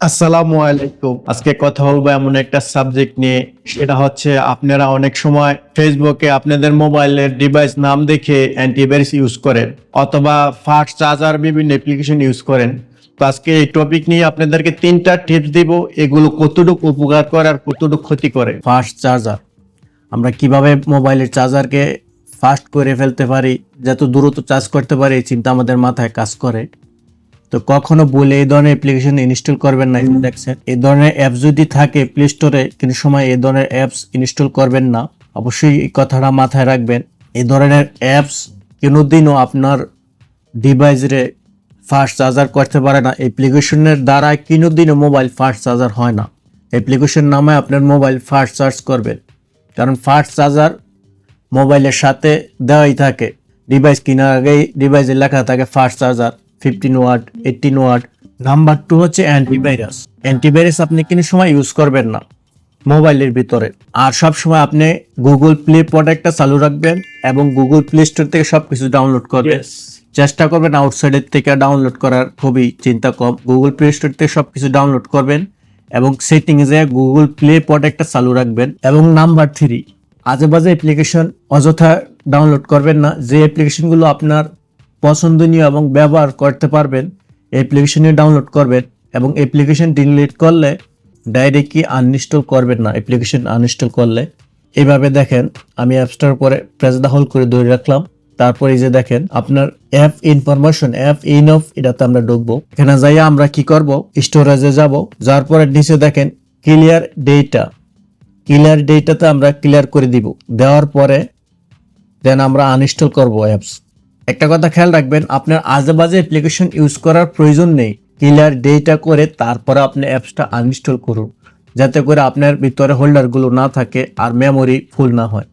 আসসালামু আলাইকুম। আজকে কথা বলব এমন একটা সাবজেক্ট নিয়ে। সেটা হচ্ছে আপনারা অনেক সময় ফেসবুকে আপনাদের মোবাইলের ডিভাইস নাম দেখে অ্যান্টিভাইরাস ইউজ করেন অথবা ফাস্ট চার্জার বিভিন্ন অ্যাপ্লিকেশন ইউজ করেন। তো আজকে এই টপিক নিয়ে আপনাদেরকে তিনটা টিপস দিব এগুলো কতটুকু উপকার করে আর কতটুকু ক্ষতি করে। ফাস্ট চার্জার আমরা কীভাবে মোবাইলের চার্জারকে ফাস্ট করে ফেলতে পারি যত দ্রুত চার্জ করতে পারি চিন্তা আমাদের মাথায় কাজ করে। তো কখনো বলে এই ধরনের অ্যাপ্লিকেশন ইনস্টল করবেন না দেখছেন? এই ধরনের অ্যাপস যদি থাকে প্লে স্টোরে কিন্তু সময় এই ধরনের অ্যাপস ইনস্টল করবেন না। অবশ্যই এই কথাটা মাথায় রাখবেন। এই ধরনের অ্যাপস কোনোদিনও আপনার ডিভাইসে ফাস্ট চার্জার করতে পারে না। অ্যাপ্লিকেশনের দ্বারা কোনোদিনও মোবাইল ফাস্ট চার্জার হয় না। অ্যাপ্লিকেশন নামে আপনার মোবাইল ফাস্ট চার্জ করবেন। কারণ ফাস্ট চার্জার মোবাইলের সাথে দেওয়াই থাকে। ডিভাইস কেনার আগেই ডিভাইসে লেখা থাকে fast charger fifteen watt eighteen watt number two হচ্ছে অ্যান্টিভাইরাস অ্যান্টিভাইরাস আপনি কোনো সময় ইউজ করবেন না মোবাইলের ভিতরে। আর সব সময় আপনি গুগল প্লে প্রোডাক্টটা চালু রাখবেন এবং গুগল প্লে স্টোর থেকে সব কিছু ডাউনলোড করবেন চেষ্টা করবেন আউটসাইডের থেকে ডাউনলোড করার খুবই চিন্তা কম। গুগল প্লে স্টোর থেকে সব কিছু ডাউনলোড করবেন এবং সেটিংয়ে যেয়ে গুগল প্লে প্রোডাক্টটা চালু রাখবেন এবং নাম্বার থ্রি আজে বাজে অ্যাপ্লিকেশন অযথা ডাউনলোড করবেন না। যে অ্যাপ্লিকেশনগুলো আপনার পছন্দনীয় এবং ব্যবহার করতে পারবেন অ্যাপ্লিকেশনে ডাউনলোড করবেন এবং অ্যাপ্লিকেশন ডিলিট করলে ডাইরেক্টলি আনইনস্টল করবেন না। অ্যাপ্লিকেশন আনইনস্টল করলে এইভাবে দেখেন, আমি অ্যাপসটার পরে প্রেস দা হোল্ড করে ধরে রাখলাম। তারপরে এই যে দেখেন, আপনার app information app info এটাতে আমরা ঢুকবো। এখানে যাইয়া আমরা কি করব? স্টোরেজে যাব। যার পরে নিচে দেখেন ক্লিয়ার ডেটা ক্লিয়ার ডেটাতে আমরা ক্লিয়ার করে দিব। দেওয়ার পরে দেন আমরা আনইনস্টল করব অ্যাপস একটা কথা খেয়াল রাখবেন, আপনার আজেবাজে অ্যাপ্লিকেশন ইউজ করার প্রয়োজন নেই। ক্লিয়ার ডেটা করে তারপরে আপনি অ্যাপসটা আনইনস্টল করুন। যাতে করে আপনার ভিতরে হোল্ডারগুলো না থাকে আর মেমোরি ফুল না হয়।